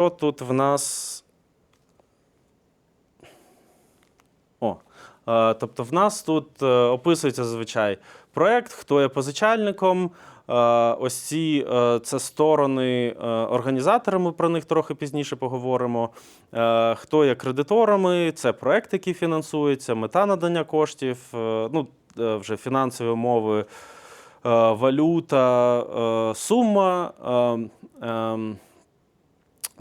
Що тут в нас? О, е, тобто в нас тут е, описується зазвичай проект, хто є позичальником. е, Ось ці це сторони е, організатора, ми про них трохи пізніше поговоримо. Хто є кредиторами, це проект, який фінансується, мета надання коштів, ну, вже фінансові умови, валюта, сума.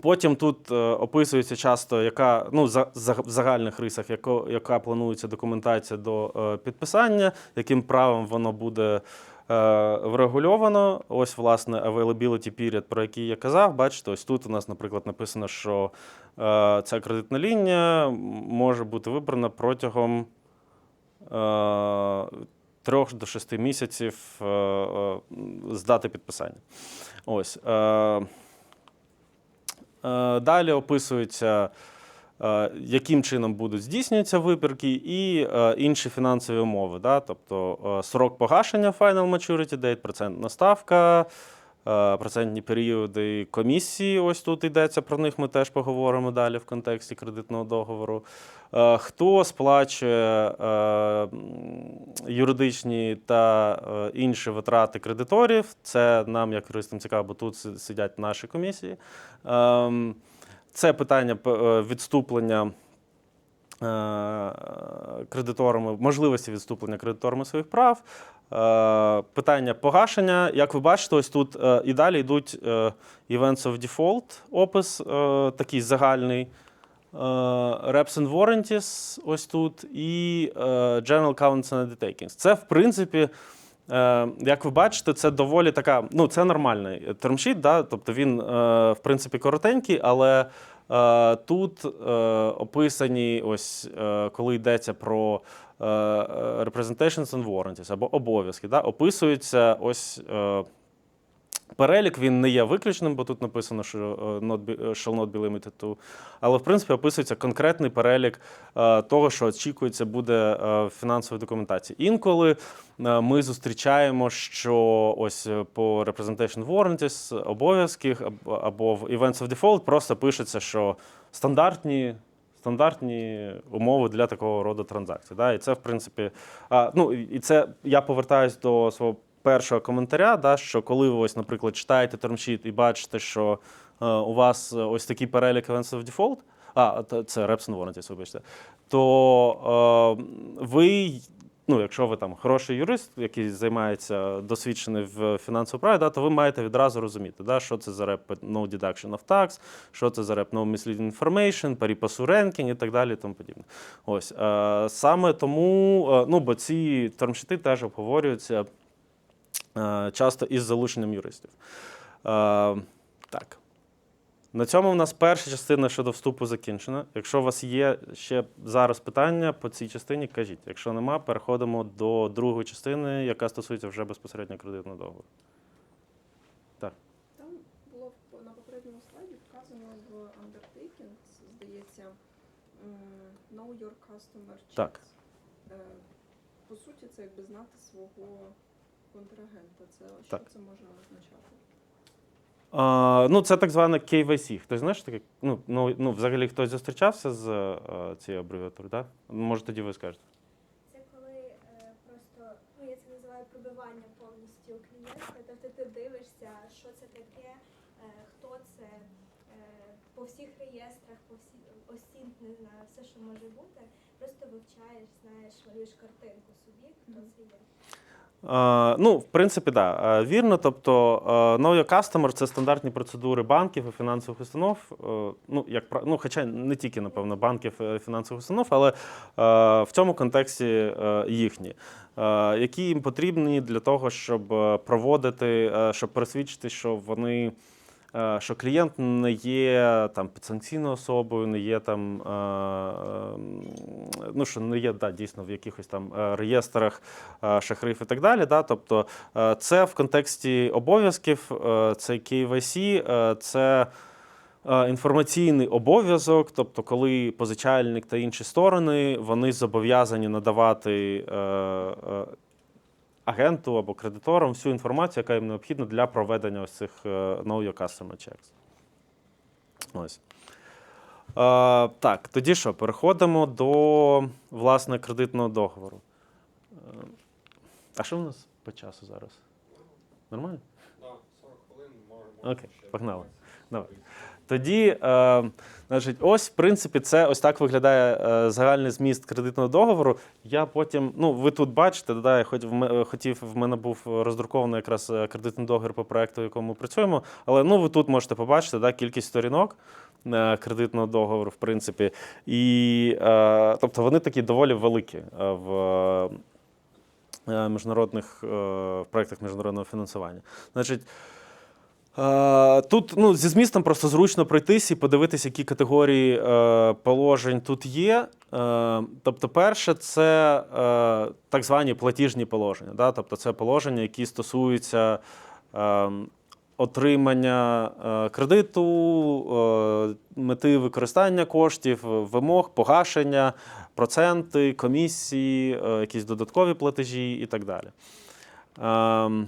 Потім тут е, описується часто, яка ну за, за в загальних рисах, яко, яка планується документація до е, підписання, яким правом воно буде е, врегульовано. Ось, власне, availability period, про який я казав. Бачите, ось тут у нас, наприклад, написано, що е, ця кредитна лінія може бути вибрана протягом. Е, Трьох до шести місяців е, е, з дати підписання. Ось. Е, Далі описується, е, яким чином будуть здійснюватися вибірки, і е, інші фінансові умови. Да? Тобто е, срок погашення Final Maturity Date, процентна ставка, е, процентні періоди комісії. Ось тут йдеться про них. Ми теж поговоримо далі в контексті кредитного договору. Е, Хто сплачує е, юридичні та е, інші витрати кредиторів? Це нам, як юристам, цікаво, бо тут сидять наші комісії. Ем, Це питання е, відступлення е, кредиторами, можливості відступлення кредиторами своїх прав. Е, Питання погашення. Як ви бачите, ось тут е, і далі йдуть е, Events of Default, опис е, такий загальний. е, Reps and Warranties ось тут, і е, General Counts and Undertakings. Це, в принципі, Е, Як ви бачите, це доволі така, ну це нормальний термшіт, да? тобто він, е, в принципі, коротенький, але е, тут е, описані, ось е, коли йдеться про е, е, representations and warranties або обов'язки, да? описується ось. Е, Перелік він не є виключним, бо тут написано, що е, not be, shall not be limited to. Але в принципі описується конкретний перелік е, того, що очікується буде е, в фінансовій документації. Інколи е, ми зустрічаємо, що ось е, по representation warranties обов'язки або- в events of default просто пишеться, що стандартні. Стандартні умови для такого роду транзакцій. Да? І це, в принципі, а, ну, і це я повертаюсь до свого першого коментаря, да, що коли ви ось, наприклад, читаєте термшіт і бачите, що е, у вас е, ось такий перелік events of default, а, це reps and warranties, вибачте, то е, ви, ну, якщо ви там хороший юрист, який займається досвідчений в фінансовому праві, да, то ви маєте відразу розуміти, да, що це за реп no deduction of tax, що це за реп no misleading information, pari-passu ranking і так далі тому подібне. Ось, е, саме тому, ну, бо ці термшіти теж обговорюються часто із залученням юристів. Е, Так. На цьому в нас перша частина щодо вступу закінчена. Якщо у вас є ще зараз питання по цій частині, кажіть. Якщо нема, переходимо до другої частини, яка стосується вже безпосередньо кредитного договору. Так. Там було на попередньому слайді вказано в undertaking, здається, know your customer. Так. Е, По суті, це якби знати свого контрагента. Це що Так. це може означати? А, ну, це так зване KYC. Хтось знаєш таке? Ну, ну, ну, взагалі хтось зустрічався з е, цією абревіатурою, так? Да? Може, тоді ви скажете. Це коли е, просто, ну я це називаю пробивання повністю клієнта. Тобто ти дивишся, що це таке, е, хто це е, по всіх реєстрах, по всі осінь, не знаю, все, що може бути. Просто вивчаєш, знаєш, малюєш картинку собі, хто це є. Е, ну, в принципі, да, е, вірно. Тобто, е, Know Your Customer – це стандартні процедури банків і фінансових установ. Ну, як, ну, хоча не тільки, напевно, банків і фінансових установ, але в цьому контексті їхні, які їм потрібні для того, щоб проводити, щоб пересвідчити, що вони. Е, Що клієнт не є там підсанкційною особою, не є там, е, е, ну що не є да, дійсно в якихось там реєстрах шахриф і так далі. Да? Тобто це в контексті обов'язків, це KYC, це інформаційний обов'язок, тобто, коли позичальник та інші сторони вони зобов'язані надавати. Агенту або кредиторам всю інформацію, яка їм необхідна для проведення ось цих е, know your customer checks. Ось. Е, так, тоді що, переходимо до власне кредитного договору. Е, а що в нас по часу зараз? Нормально? Да, 40 хвилин можемо. Окей, погнали. Давай. Тоді, е, значить, ось, в принципі, це ось так виглядає е, загальний зміст кредитного договору. Я потім, ну, ви тут бачите, да, я хоч в хотів, в мене був роздрукований якраз е, кредитний договір по проекту, в якому ми працюємо. Але ну, ви тут можете побачити да, кількість сторінок е, кредитного договору, в принципі. І, е, тобто вони такі доволі великі е, в е, міжнародних в проектах міжнародного фінансування. Значить, Тут ну, зі змістом просто зручно пройтись і подивитися, які категорії е, положень тут є. Е, тобто, перше, це е, так звані платіжні положення. Да? Тобто, це положення, які стосуються е, отримання е, кредиту, е, мети використання коштів, вимог, погашення, проценти, комісії, е, якісь додаткові платежі і так далі. Ем,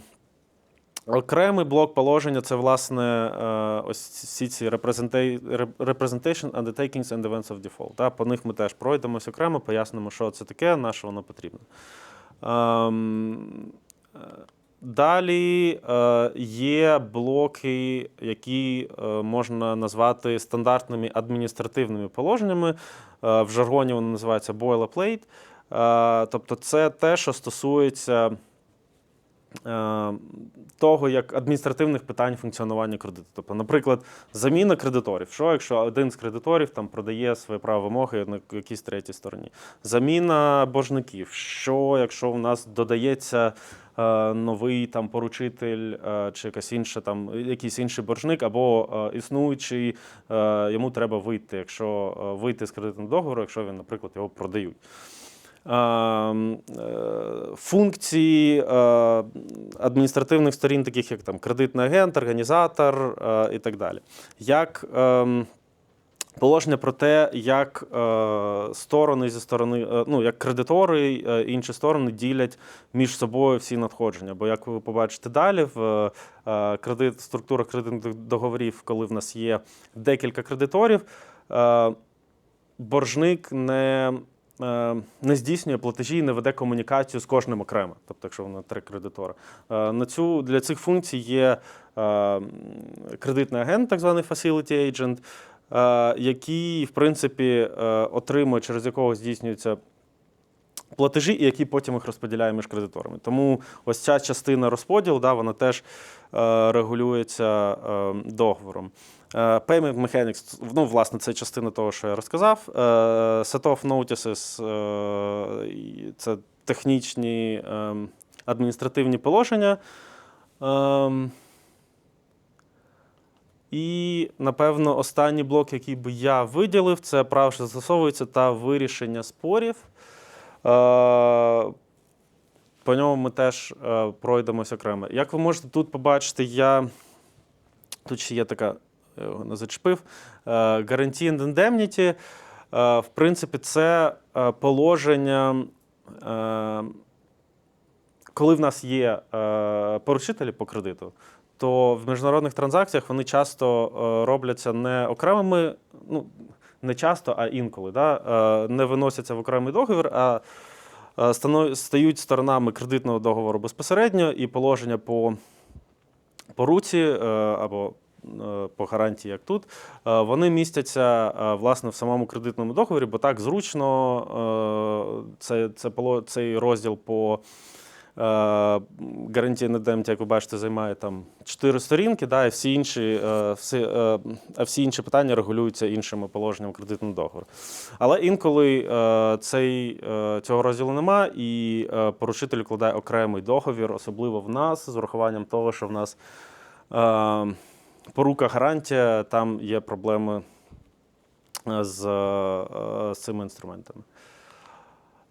Окремий блок положення це, власне, е, ось всі ці representation, undertakings and events of default. Та? По них ми теж пройдемось окремо, пояснимо, що це таке, на що воно потрібно. Ем, Далі е, є блоки, які е, можна назвати стандартними адміністративними положеннями. В жаргоні вони називаються boilerplate. Тобто, це те, що стосується того, як адміністративних питань функціонування кредиту. Тобто, наприклад, заміна кредиторів. Що якщо один з кредиторів там продає своє право вимоги на якійсь третій стороні? Заміна боржників. Що якщо в нас додається е, новий там поручитель е, чи якась інша там якийсь інший боржник, або е, існуючий, е, йому треба вийти, якщо е, вийти з кредитного договору, якщо він, наприклад, його продають. Ем, е, Функції е, адміністративних сторін, таких як там кредитний агент, організатор е, і так далі. Як ем, положення про те, як е, сторони зі сторони, е, ну як кредитори, е, інші сторони ділять між собою всі надходження. Бо як ви побачите далі, в е, кредит, структурах кредитних договорів, коли в нас є декілька кредиторів, е, боржник не, не здійснює платежі і не веде комунікацію з кожним окремо, тобто, якщо воно три кредитори. Е, На цю, для цих функцій є е, кредитний агент, так званий facility agent, е, який, в принципі, е, отримує, через якого здійснюється платежі, і які потім їх розподіляє між кредиторами. Тому ось ця частина розподілу, да, вона теж е, регулюється е, договором. Е, Payment Mechanics, ну, власне, це частина того, що я розказав. Е, Set of Notices е, це технічні е, адміністративні положення. Ем, І, напевно, останній блок, який би я виділив, це право, що застосовується та вирішення спорів. По ньому ми теж пройдемось окремо. Як ви можете тут побачити, я тут ще є така, не зачепив. е, Guarantee and Indemnity. Е, В принципі, це е, положення, е, коли в нас є е, поручителі по кредиту, то в міжнародних транзакціях вони часто е, робляться не окремими, ну не часто, а інколи, да? е, не виносяться в окремий договір, а е, стають сторонами кредитного договору безпосередньо, і положення по, руці е, або е, по гарантії, як тут, е, вони містяться е, власне в самому кредитному договорі, бо так зручно е, це, це, цей розділ по гарантії на демті, як ви бачите, займає там чотири сторінки, да, і всі інші, е, всі, е, а всі інші питання регулюються іншими положеннями кредитного договору. Але інколи е, цей, е, цього розділу нема, і е, поручитель укладає окремий договір, особливо в нас, з урахуванням того, що в нас е, порука гарантія, там є проблеми е, з, е, з цими інструментами.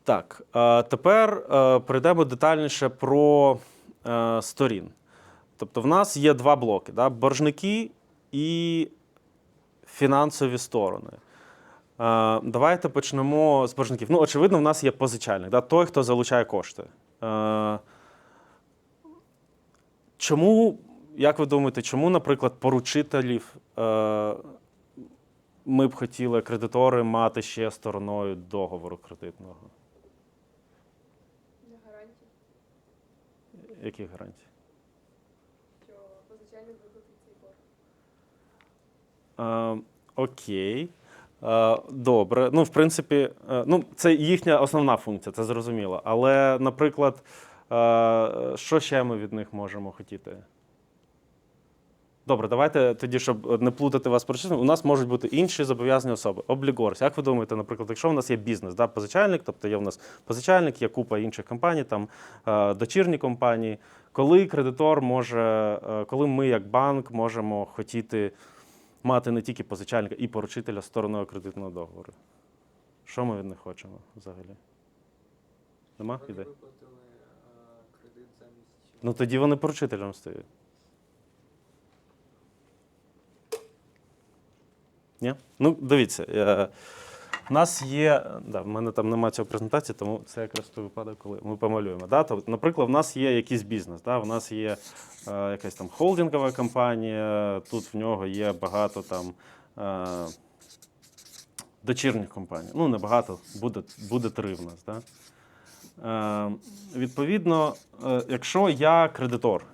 Так, е, тепер перейдемо детальніше про сторін. Тобто, в нас є два блоки: да? боржники і фінансові сторони. Давайте почнемо з боржників. Ну, очевидно, в нас є позичальник, да? той, хто залучає кошти. Чому, як ви думаєте, чому, наприклад, поручителів е, ми б хотіли кредитори мати ще стороною договору кредитного. Для гарантій, Які гарантії? що позичальник виплатить цей борг. Е, окей. Е, добре. Ну, в принципі, е, ну, це їхня основна функція, це зрозуміло. Але, наприклад, е, що ще ми від них можемо хотіти? Добре, давайте тоді, щоб не плутати вас причини, у нас можуть бути інші зобов'язані особи. Облігорс. Як ви думаєте, наприклад, якщо у нас є бізнес, да, позичальник, тобто є у нас позичальник, є купа інших компаній, там е, дочірні компанії, коли кредитор може, е, коли ми як банк можемо хотіти мати не тільки позичальника і поручителя стороною кредитного договору? Що ми від них хочемо взагалі? Нема ідей? е. Ну тоді вони поручителем стають. Ні? Ну, дивіться. Е, у нас є. Да, в мене там немає цього презентації, тому це якраз той випадок, коли ми помалюємо. Да? Тобто, наприклад, в нас є якийсь бізнес. Да? У нас є е, якась там холдингова компанія, тут в нього є багато там. Е, Дочірніх компаній. Ну, небагато, буде, буде три в нас. Да? Е, відповідно, е, якщо я кредитор,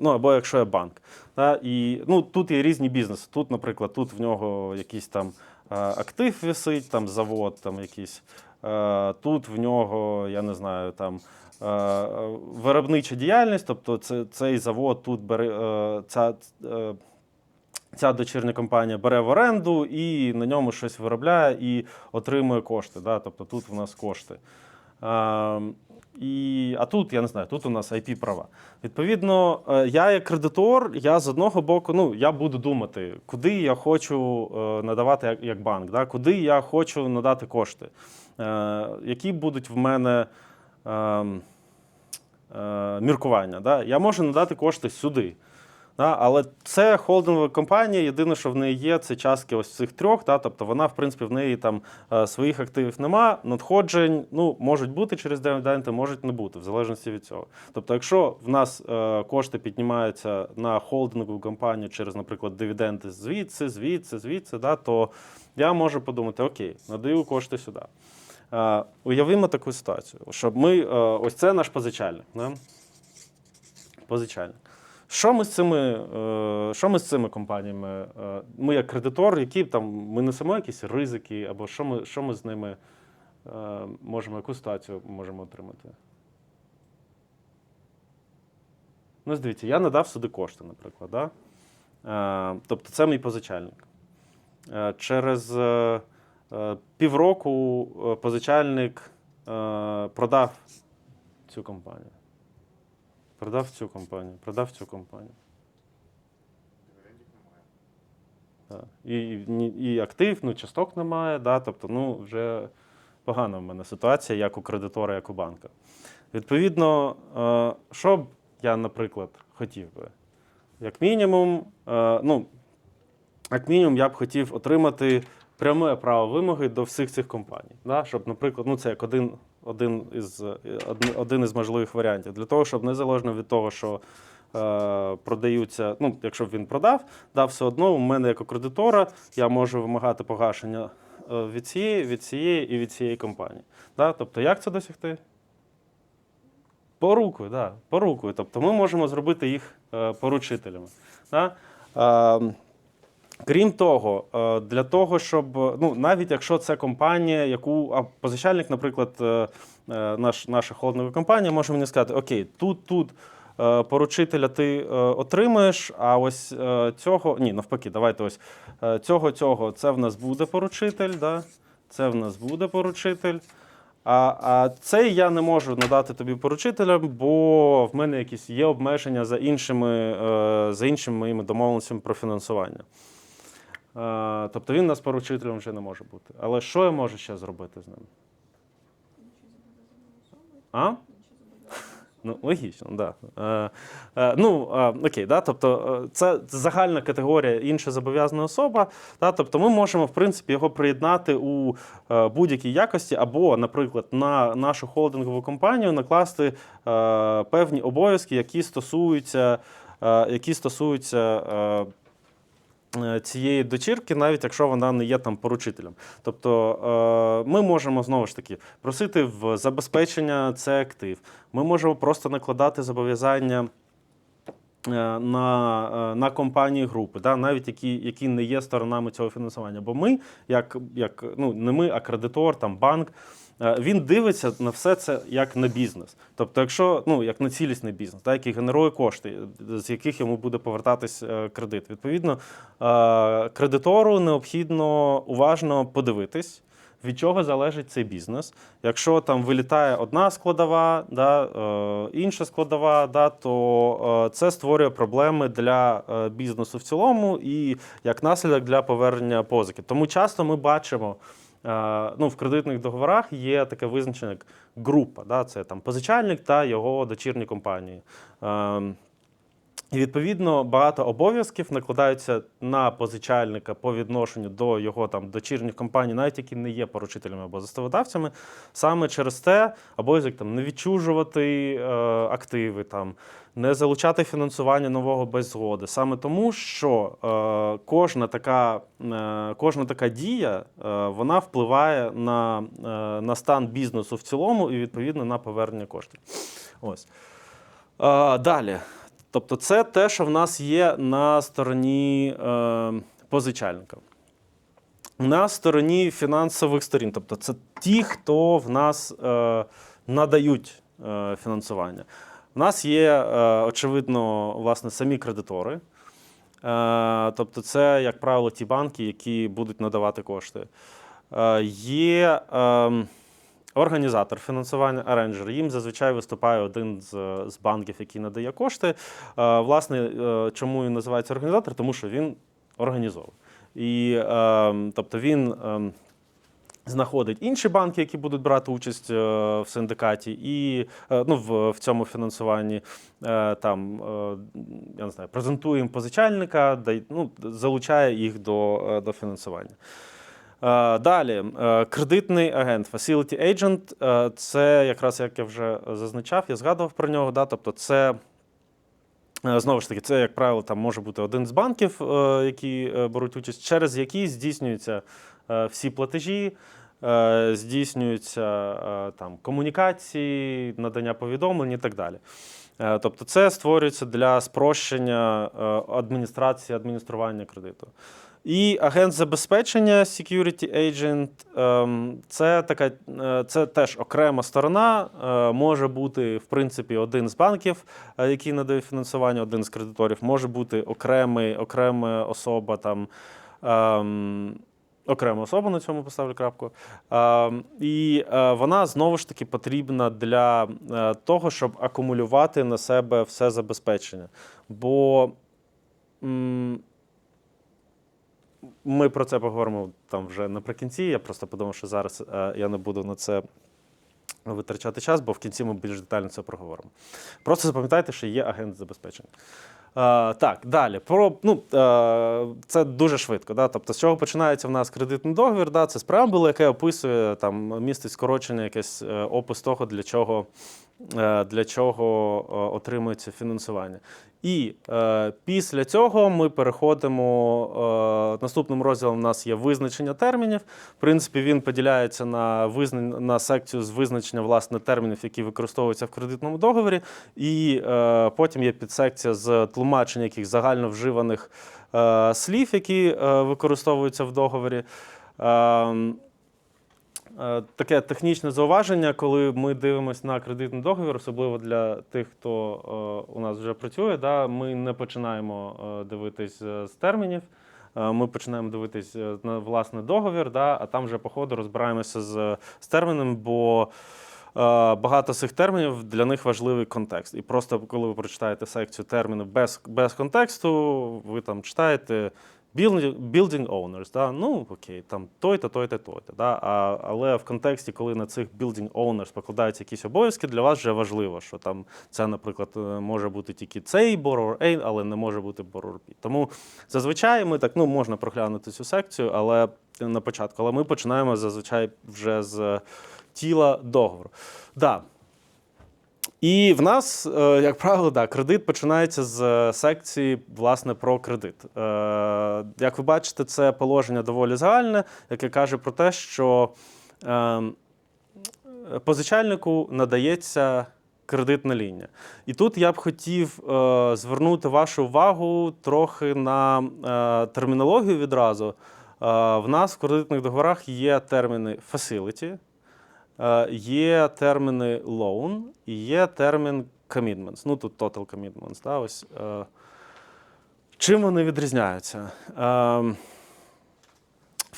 ну або якщо я банк, та, і ну, тут є різні бізнеси. Тут, наприклад, тут в нього якийсь там е, актив висить, там завод, там якийсь. Е, Тут в нього, я не знаю, там е, виробнича діяльність, тобто це, цей завод тут бере е, ця. е, Ця дочірня компанія бере в оренду і на ньому щось виробляє і отримує кошти. Да? Тобто тут у нас кошти. І, а тут, я не знаю, тут у нас IP-права. Відповідно, е, я як кредитор, я з одного боку, ну, я буду думати, куди я хочу е, надавати як, як банк, да? куди я хочу надати кошти, е, які будуть в мене е, е, міркування. Да? Я можу надати кошти сюди. Да, але це холдингова компанія. Єдине, що в неї є, це частки ось цих трьох. Да, тобто вона, в принципі, в неї там е, своїх активів нема. Надходжень ну, можуть бути через дивіденди, можуть не бути, в залежності від цього. Тобто, якщо в нас е, кошти піднімаються на холдингову компанію через, наприклад, дивіденди звідси, звідси, звідси, да, то я можу подумати: окей, надаю кошти сюди. Е, уявімо таку ситуацію, щоб ми, ось це наш позичальник. Да? Позичальник. Що ми з цими, е, що ми з цими компаніями? е, Ми як кредитор, які там ми несемо якісь ризики, або що ми, що ми з ними е, можемо, яку ситуацію можемо отримати? Ну, дивіться, я надав сюди кошти, наприклад. Да? Тобто це мій позичальник. Через півроку позичальник продав цю компанію. Продав цю компанію, продав цю компанію. І, і, і актив, ну, часток немає, да, тобто, ну, вже погана в мене ситуація, як у кредитора, як у банка. Відповідно, е, що б я, наприклад, хотів би? Як мінімум, е, ну, як мінімум, я б хотів отримати пряме право вимоги до всіх цих компаній. Да? Щоб, наприклад, ну, це як один, один, із, один, із можливих варіантів. Для того, щоб незалежно від того, що е, продаються, ну, якщо б він продав, да, все одно у мене як у кредитора я можу вимагати погашення е, від цієї, від цієї і від цієї компанії. Да? Тобто, як це досягти? Порукою, да, порукою. Тобто ми можемо зробити їх е, поручителями. Да? Крім того, е, для того, щоб ну навіть якщо це компанія, яку а позичальник, наприклад, е, е, наш, наша холдингова компанія, може мені сказати: Окей, тут, тут поручителя ти отримаєш, а ось цього ні, навпаки, давайте ось цього, цього, це в нас буде поручитель, да? це в нас буде поручитель. А, а цей я не можу надати тобі поручителям, бо в мене якісь є обмеження за іншими, за іншими моїми домовленостями про фінансування. Е, тобто він у нас поручителем вже не може бути. Але що я можу ще зробити з ним? А? Ну, логічно. Да. Е, е, ну, е, окей, да? тобто е, це загальна категорія інша зобов'язана особа. Да? Тобто ми можемо, в принципі, його приєднати у е, будь-якій якості, або, наприклад, на нашу холдингову компанію накласти е, певні обов'язки, які стосуються, е, які стосуються е, цієї дочірки, навіть якщо вона не є там поручителем. Тобто е, ми можемо знову ж таки просити в забезпечення це актив. Ми можемо просто накладати зобов'язання. е, На, е, на компанії групи, да, навіть які, які не є сторонами цього фінансування. Бо ми, як, як ну не ми, а кредитор, там банк, е, він дивиться на все це як на бізнес. Тобто, якщо ну як на цілісний бізнес, да, який генерує кошти, з яких йому буде повертатись е, кредит. Відповідно, е, кредитору необхідно уважно подивитись. Від чого залежить цей бізнес? Якщо там вилітає одна складова, да, е, інша складова, да, то е, це створює проблеми для е, бізнесу в цілому і як наслідок для повернення позики. Тому часто ми бачимо, е, ну, в кредитних договорах є таке визначення як група. Да, це там позичальник та його дочірні компанії. Е, і відповідно багато обов'язків накладаються на позичальника по відношенню до його там дочірніх компаній, навіть які не є поручителями або заставодавцями. Саме через те обов'язок там не відчужувати е, активи, там не залучати фінансування нового без згоди. Саме тому, що е, кожна така, е, кожна така дія е, вона впливає на, е, на стан бізнесу в цілому і відповідно на повернення коштів. Ось. Е, далі. Тобто, це те, що в нас є на стороні е, позичальника. На стороні фінансових сторін, тобто це ті, хто в нас е, надають е, фінансування. У нас є, е, очевидно, власне, самі кредитори. Е, тобто, це, як правило, ті банки, які будуть надавати кошти. Е, є е, організатор фінансування, аренджер. Їм зазвичай виступає один з, банків, який надає кошти. Власне, чому він називається організатор? Тому що він організовує. І е, тобто він. Знаходить інші банки, які будуть брати участь е, в синдикаті, і е, ну, в, цьому фінансуванні е, там я не знаю, презентує їм позичальника, ну, залучає їх до, до фінансування. Далі, кредитний агент, facility agent, це якраз як я вже зазначав, я згадував про нього. Да? Тобто, це знову ж таки, це, як правило, там може бути один з банків, які беруть участь, через які здійснюються всі платежі. Е, Здійснюються е, там комунікації, надання повідомлень і так далі. Е, Тобто, це створюється для спрощення адміністрації адміністрування кредиту. І агент забезпечення Security Agent ем, це така, це теж окрема сторона. Може бути, в принципі, один з банків, який надає фінансування, один з кредиторів, може бути окремий, окрема особа там. Ем, Окрема особа на цьому поставлю крапку. І е, вона знову ж таки потрібна для е, того, щоб акумулювати на себе все забезпечення. Бо ми про це поговоримо там вже наприкінці. Я просто подумав, що зараз е, я не буду на це витрачати час, бо в кінці ми більш детально це проговоримо. Просто запам'ятайте, що є агент забезпечення. Е, так, далі. Про, ну, е, це дуже швидко. Да? Тобто, з чого починається в нас кредитний договір? Да? Це з преамбули, яке описує, там, містить скорочення, якесь е, опис того, для чого, для чого е, отримується фінансування. І е, після цього ми переходимо. Е, наступним розділом у нас є визначення термінів. В принципі, він поділяється на визна... на секцію з визначення власне термінів, які використовуються в кредитному договорі. І е, потім є підсекція з тлумачення яких загально вживаних е, слів, які е, використовуються в договорі. Е, Е, Таке технічне зауваження, коли ми дивимося на кредитний договір, особливо для тих, хто е, у нас вже працює, да, ми не починаємо е, дивитись е, з термінів. Е, Ми починаємо дивитись е, на власне договір, да, а там вже по ходу розбираємося з, з терміном, бо е, багато цих термінів для них важливий контекст. І просто коли ви прочитаєте секцію термінів без, без контексту, ви там читаєте Building, owners, да? ну окей, там той-то, той-то, той-то. Да? А, але в контексті, коли на цих building owners покладаються якісь обов'язки, для вас вже важливо, що там це, наприклад, е, може бути тільки цей borrower A, але не може бути borrower B. Тому зазвичай ми так ну, можна проглянути цю секцію, але на початку, але ми починаємо зазвичай вже з тіла договору. Да. І в нас, е, як правило, да, кредит починається з е, секції власне про кредит. Е, Як ви бачите, це положення доволі загальне, яке каже про те, що е, позичальнику надається кредитна лінія. І тут я б хотів звернути вашу увагу трохи на термінологію відразу. В нас в кредитних договорах є терміни facility, є терміни loan і є термін commitments. Ну тут total commitments. Да, ось, е, чим вони відрізняються? Е,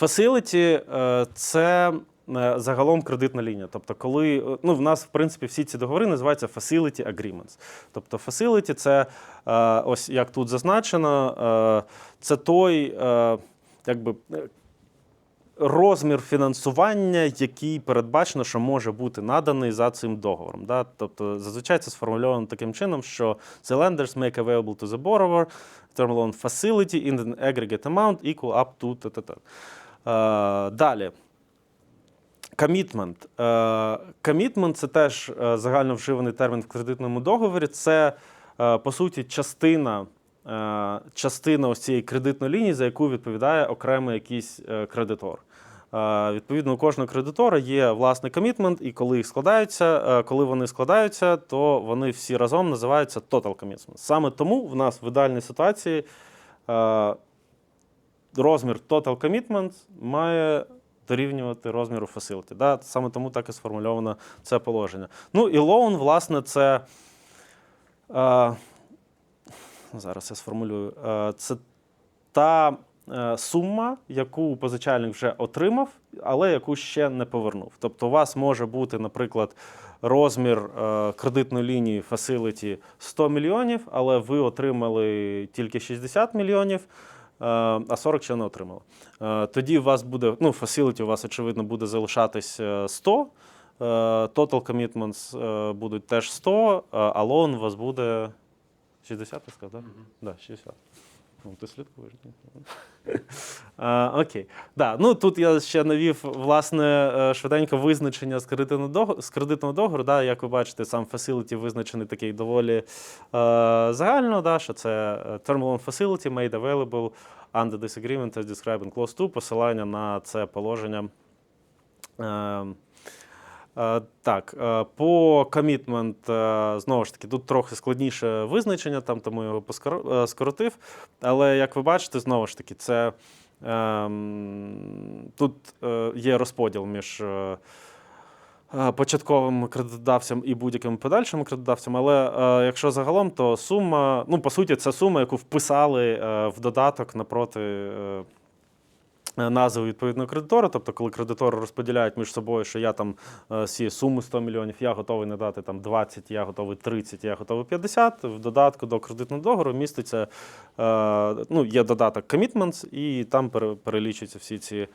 Facility е, – це е, загалом кредитна лінія. Тобто, коли е, ну, в нас, в принципі, всі ці договори називаються Facility Agreements. Тобто, Facility – це е, ось як тут зазначено, е, це той, е, якби. Розмір фінансування, який передбачено, що може бути наданий за цим договором. Да? Тобто, зазвичай це сформульовано таким чином, що the lenders make available to the borrower term loan facility in an aggregate amount equal up to та-та-та. Е, Далі. Комітмент. Комітмент це теж е, загально вживаний термін в кредитному договорі. Це, е, по суті, частина, е, частина ось цієї кредитної лінії, за яку відповідає окремий якийсь кредитор. Е, Відповідно, у кожного кредитора є власний комітмент, і коли їх складаються, е, коли вони складаються, то вони всі разом називаються total commitment. Саме тому в нас в ідеальній ситуації е, розмір total commitment має дорівнювати розміру facility. Да? Саме тому так і сформульовано це положення. Ну і loan, власне, це. Зараз я сформулюю. Це та сума, яку позичальник вже отримав, але яку ще не повернув. Тобто, у вас може бути, наприклад, розмір е, кредитної лінії facility 100 мільйонів, але ви отримали тільки 60 мільйонів. е, А 40 ще не отримали. Е, Тоді у вас буде, ну, facility у вас, очевидно, буде залишатись е, 100, е, total commitments е, будуть теж 100, е, а loan у вас буде 60, ти сказав, так? Да, 60. Ну, ти слідкуєш. ні? Окей. Да, ну, тут я ще навів власне е, швиденько визначення з кредитного договору, з кредитного договору. Да, як ви бачите, сам facility визначений такий доволі е, загально, да, що це е, term loan facility made available under this agreement as described in clause 2, посилання на це положення. Е, Так, е, по комітмент, е, знову ж таки, тут трохи складніше визначення, там тому його е, скоротив. Але як ви бачите, знову ж таки, це ем, тут е, є розподіл між е, е, початковим кредитодавцем і будь-яким подальшим кредитодавцем. Але е, якщо загалом, то сума, ну, по суті, це сума, яку вписали е, в додаток напроти. е, е, Назви відповідного кредитора, тобто, коли кредитори розподіляють між собою, що я там е, з суми 100 мільйонів, я готовий надати там 20, я готовий 30, я готовий 50. В додатку до кредитного договору міститься е, ну, є додаток commitments, і там пере- перелічуються всі ці е,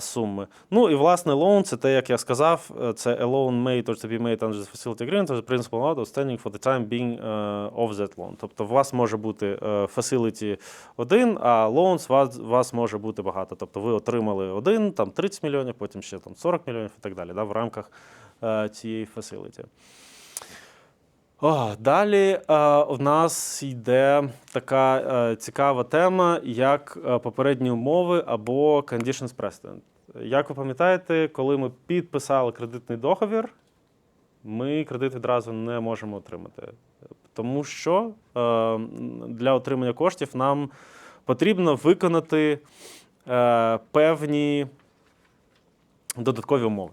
суми. Ну і власне loan, це те, як я сказав, е, це a loan made or to be made under the facility agreement or the principal amount outstanding for the time being е, of that loan. Тобто у вас може бути е, facility один, а loans у вас, вас може бути багато. Тобто ви отримали один, там 30 мільйонів, потім ще там 40 мільйонів і так далі, да, в рамках е, цієї facility. О, далі е, у нас йде така е, цікава тема, як е, попередні умови або conditions precedent. Як ви пам'ятаєте, коли ми підписали кредитний договір, ми кредит відразу не можемо отримати. Тому що е, для отримання коштів нам потрібно виконати е, певні додаткові умови.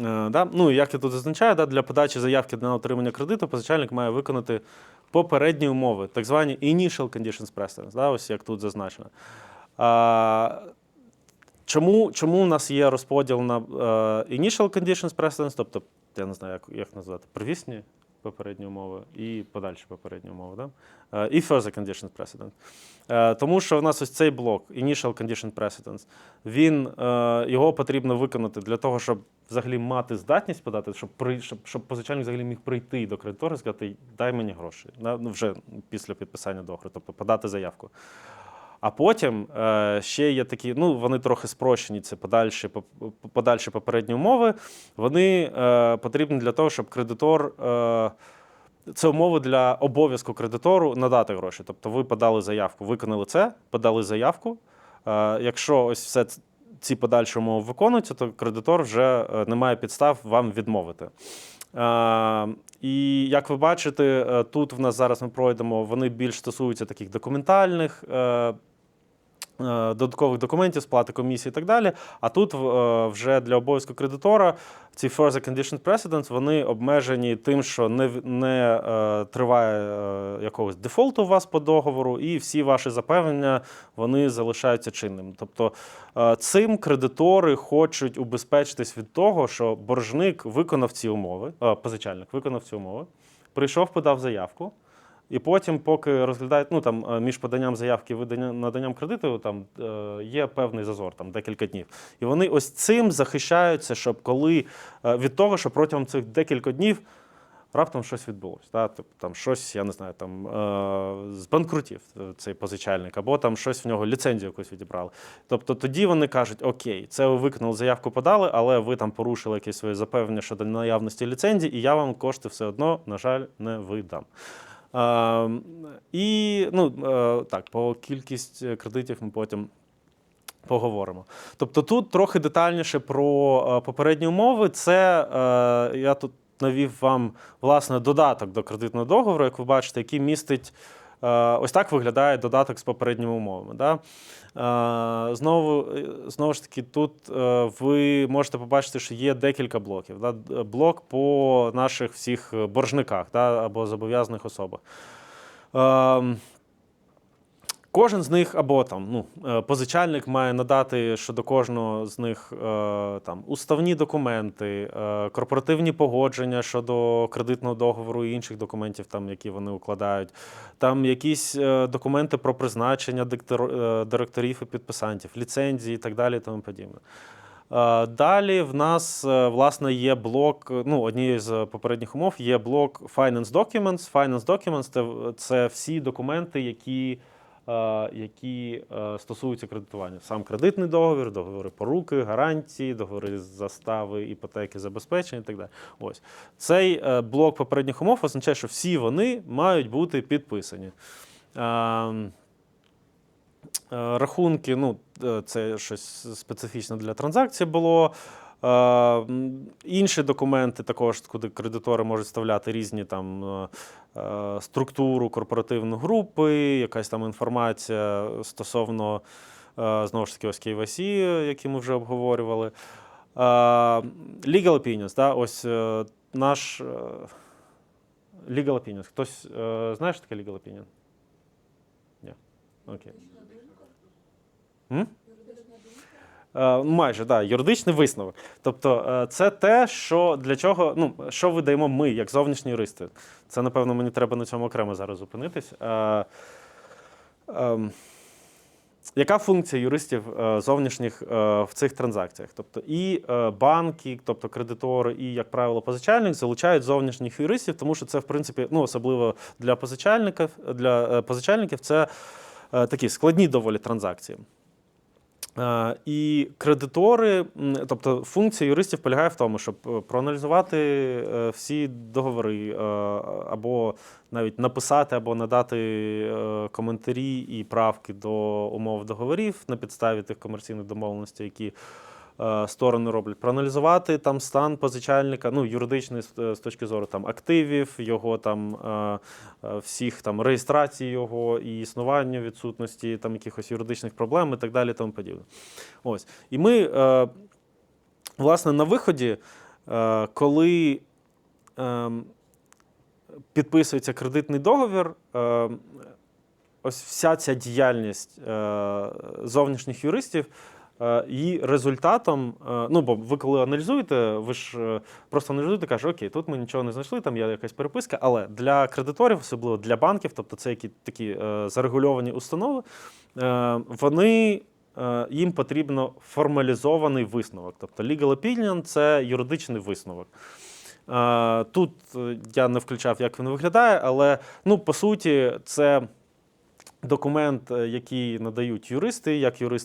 Е, да? Ну, як я тут зазначаю, да, для подачі заявки на отримання кредиту позичальник має виконати попередні умови, так звані initial conditions precedence, да, ось як тут зазначено. А, чому, чому у нас є розподіл на е, initial conditions precedence, тобто, я не знаю, як, як назвати, первісні попередні умови і подальші попередні умови, да? Е, і further conditions precedent. Е, Тому що в нас ось цей блок, initial condition precedents, він, е, його потрібно виконати для того, щоб взагалі мати здатність подати, щоб, при, щоб, щоб позичальник взагалі міг прийти до кредитора і сказати, дай мені гроші, ну, вже після підписання договору, тобто подати заявку. А потім е, ще є такі, ну вони трохи спрощені, це подальші, подальші попередні умови. Вони е, потрібні для того, щоб кредитор. Е, це умови для обов'язку кредитору надати гроші. Тобто ви подали заявку, виконали це, подали заявку. Е, якщо ось все ці подальші умови виконуються, то кредитор вже е, не має підстав вам відмовити. Е, і як ви бачите, е, тут в нас зараз ми пройдемо, вони більш стосуються таких документальних. е, Додаткових документів, сплати комісії і так далі. А тут е, вже для обов'язку кредитора ці further condition precedents, вони обмежені тим, що не, не е, триває е, якогось дефолту у вас по договору, і всі ваші запевнення вони залишаються чинними. Тобто е, цим кредитори хочуть убезпечитись від того, що боржник виконав ці умови, е, позичальник виконав ці умови, прийшов, подав заявку. І потім, поки розглядають, ну там е, між поданням заявки і наданням кредиту, там е, є певний зазор, там декілька днів. І вони ось цим захищаються, щоб коли е, від того, що протягом цих декілька днів раптом щось відбулося. Да? Тобто там щось, я не знаю, там збанкрутів цей позичальник, або там щось в нього ліцензію якусь відібрали. Тобто тоді вони кажуть: Окей, це ви виконали заявку, подали, але ви там порушили якісь свої запевнення щодо наявності ліцензії, і я вам кошти все одно, на жаль, не видам. Е, і ну, е, так, по кількість е, кредитів ми потім поговоримо. Тобто тут трохи детальніше про е, попередні умови. Це я тут навів вам власне додаток до кредитного договору, як ви бачите, який містить. Е, Ось так виглядає додаток з попередніми умовами. Да? Е, Знову, е, знову ж таки, тут ви можете побачити, що є декілька блоків. Да? Блок по наших всіх боржниках да? або зобов'язаних особах. Кожен з них або там ну, е, позичальник має надати щодо кожного з них е, там уставні документи, е, корпоративні погодження щодо кредитного договору і інших документів, там, які вони укладають, там якісь документи про призначення директорів і підписантів, ліцензії і так далі. Тому подібне. Далі в нас власне є блок. Ну, однією з попередніх умов є блок Finance Documents. Finance Documents це, всі документи, які, які е, стосуються кредитування. Сам кредитний договір, договори поруки, гарантії, договори застави, іпотеки, забезпечення і так далі. Ось цей е, блок попередніх умов означає, що всі вони мають бути підписані. Ем, Е, Рахунки, ну, е, це щось специфічне для транзакції було. Е, Інші документи також, куди кредитори можуть вставляти різні там е, е, структуру корпоративної групи, якась там інформація стосовно знову ж таки ось KYC, які ми вже обговорювали. Legal opinions, да, ось наш legal opinions. Хтось знає, що таке legal opinion? Ні. Окей. М? Е, Майже, да, юридичний висновок. Тобто, е, це те, що для чого, ну, що видаємо ми, як зовнішні юристи. Це, напевно, мені треба на цьому окремо зараз зупинитись. Е, ем, яка функція юристів зовнішніх в цих транзакціях? Тобто і банки, тобто кредитори, і, як правило, позичальник залучають зовнішніх юристів, тому що це, в принципі, ну, особливо для позичальників, для позичальників, це такі складні доволі транзакції. Е, І кредитори, тобто функція юристів полягає в тому, щоб е, проаналізувати е, всі договори, або навіть написати або надати коментарі і правки до умов договорів на підставі тих комерційних домовленостей, які сторони роблять, проаналізувати там стан позичальника, ну юридичний з, з точки зору там активів, його там е, е, всіх там реєстрації його і існування відсутності там якихось юридичних проблем і так далі. Тому подібне. Ось і ми, е, власне, на виході, е, коли е, підписується кредитний договір. Е, Ось вся ця діяльність е, зовнішніх юристів, е, її результатом, е, ну бо ви коли аналізуєте, ви ж е, просто аналізуєте, кажете, окей, тут ми нічого не знайшли, там є якась переписка, але для кредиторів, особливо для банків, тобто це які такі е, зарегульовані установи, е, вони. е, Їм потрібно формалізований висновок. Тобто legal opinion – це юридичний висновок. Е, Тут е, я не включав, як він виглядає, але ну, по суті, це документ, е, який надають юристи, як юристи